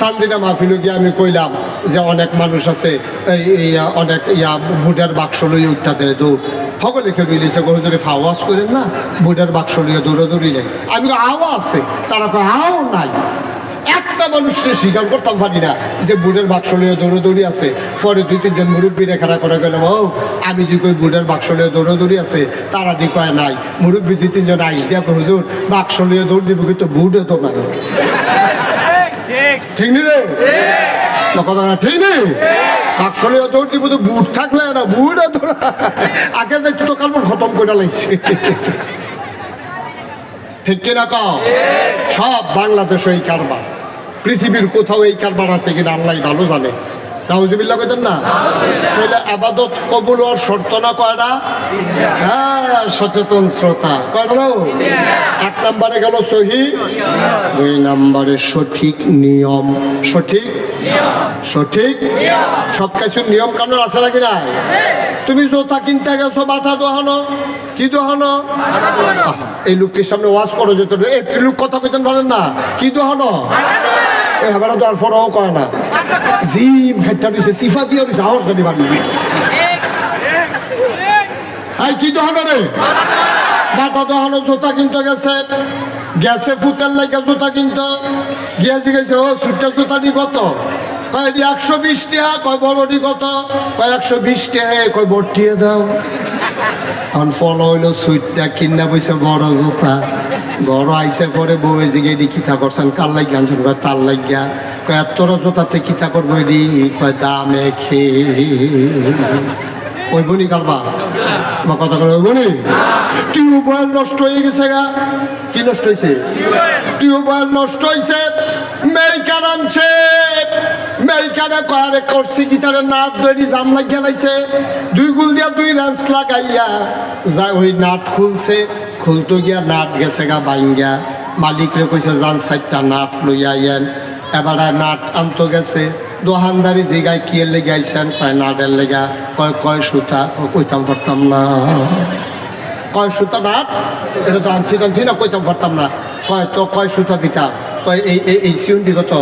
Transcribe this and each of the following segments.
চান্দিনা গিয়ে আমি কইলাম যে অনেক মানুষ আছে এই অনেক ইয়া বাক্স লই দেয় দৌড়। সকলে ফাওয়াজ করেন না বাক্স আমি কই, আও আছে? তারা আও নাই। একটা মানুষের স্বীকার করতাম পারি না যে বুড়ের বাক্স লইয়া দৌড়াদৌড়ি আছে। পরে দুই তিনজন মুরব্বীরে খাড়া করে গেলাম ও আমি দি কই বুড়ের বাক্স লইয়া দৌড়াদৌড়ি আছে তারা দি কয় নাই। মুরব্বী দুই তিনজন আইস দিয়া হুজুর বাক্স লইয়া দৌড় দিব কিন্তু বুড়ে তো নাই। ঠিক নি রে? কথা না, ঠিক নেই আসলে দৌড় দিব বুট থাকলে না, বুট আগে দেখ তো কালবার খতম করে লাইছে। ঠিক কিনা ক সব বাংলাদেশ এই কারবার। পৃথিবীর কোথাও এই কারবার আছে কিনা আল্লাহ ভালো জানে। কইতেন না? হ্যাঁ সচেতন শ্রোতা। দুই সঠিক নিয়ম। সঠিক? সঠিক? সব কিছুর নিয়ম কানুন আছে নাকি না তুমি জোতা কিনতে গেছো বাটা দোহানো। কি দোহানো? এই লোকটির সামনে ওয়াজ করো যেত একটি লোক কথা কইতেন পারেন না। কি দোহানো? এ হেবারা তো আর ফরাও করে না। জিম হেডটা দিছে সিফা দিয়ে দিছে, আওয়াজ গাড়ি বাড়ি আই, কি দোহানো রে? বাটা দোহানো জোতা কিনতে গেছে। গেছে ফুতের লাগে জুতা কিনতো। গিয়ে জিগেছে ও, সুটটা জুতা নি কত? কয়, এটি একশো বিশ টাকা কয় বড়টি কত? কয়, একশো বিশ টাকা কয় বটিয়ে দাও। এখন ফল হইল, সুইটটা কিনা বইছে বড় জুতা। ঘর আইসে পরে বউয়ে জিগে এটি কিতা করছেন? কার লাগিয়া আনছেন? কয়, তার লাগিয়া। কয় এতর জুতাতে কিতা করব এটি কয়, দামে খেয়ে। ওই বনি কারবা আমার কথা করে ওই বনি? টিউবওয়েল নষ্ট হয়ে গেছে গা। কি নষ্ট হয়েছে টিউবওয়েল নষ্ট হয়েছে মেইকার আনছে। মেইকারে কয়ারে করছি গিটারে নাট দড়ি জাম লাগিয়া লাইছে। দুই গুল দিয়া দুই রেঞ্চ লাগাইয়া যা ওই নাট খুলছে। খুলতো গিয়া, নাট গেছে গা বাইঙ্গা মালিকরে কইছে, যান চারটা নাট লইয়া আইয়েন। এবার নাট আনতো গেছে। দোহানদারি জিগায় কি এর লেগে আইসেন কয় নাটের লেগা। কয় কয় সুতা? কইতাম পারতাম না। কয় সুতা নাট? এটা তো আনছি, টানছি না, কইতাম পারতাম না। কয়, তো কয় সুতা দিতাম? কয়, এই এই এই সিউন্ডি কত?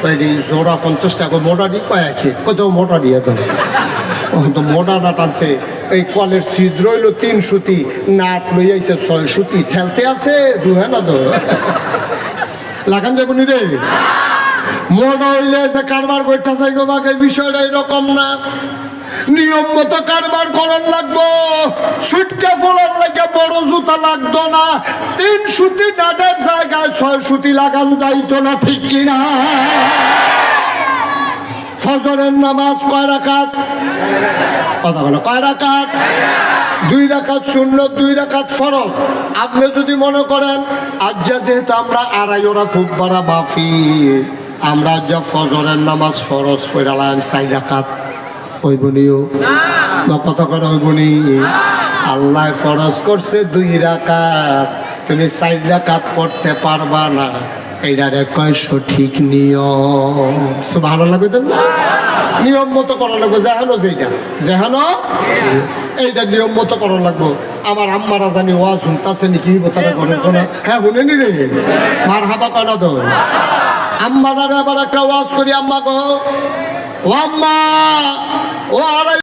কয় জোড়া পঞ্চাশ টাকা, মোটা দি? কয় আছে কত মোটা দিয়ে তো মোটা নাট আছে। এই কলের ছিদ্র হইল তিন সুতি, নাট লই আইছে ছয় সুতি। ঠেলতে আছে দুহে না তো? লাগান যাব নি রে? মনে হইলে যে কারবার করতে চাই বাকে, বিষয়টা এরকম না। নিয়ম মতো কারবার করার লাগবো। সুটকা ফোলার লাগে বড় জুতা লাগতো না। তিন সুতি নাটের জায়গায় ছয় সুতি লাগান যাইতো না, ঠিক কিনা? ফজরের নামাজ কয় রাখাত কথা বলো কয় রাখাত দুই রাকাত শূন্য দুই রাকাত ফরজ। আপনি যদি মনে করেন আজ যা যেহেতু আমরা আড়াই ওরা ফুটবারা মাফি আমরা যা ফজরের নামাজ ফরজ কইরালাম চাই রাকাত। ওই বনিও বা কত করে ওই বনি আল্লাহ ফরজ করছে দুই রাকাত। তুমি চার রাকাত পড়তে পারবা না। এইটারে কয় সঠিক নিয়ম। ভালো লাগবে তো না? নিয়ম মতো করা লাগবে। যেহানো যেটা যেহানো এইটা নিয়ম মতো করা লাগবো। আমার আম্মারা জানি ওয়াজ শুনতাছে নাকি? করে কোনো হ্যাঁ শুনেনি রে মার হাবা কয় না তো? আম্মারা এবার একটা ওয়াজ করি আম্মা গো। ও আম্মা ও আড়াই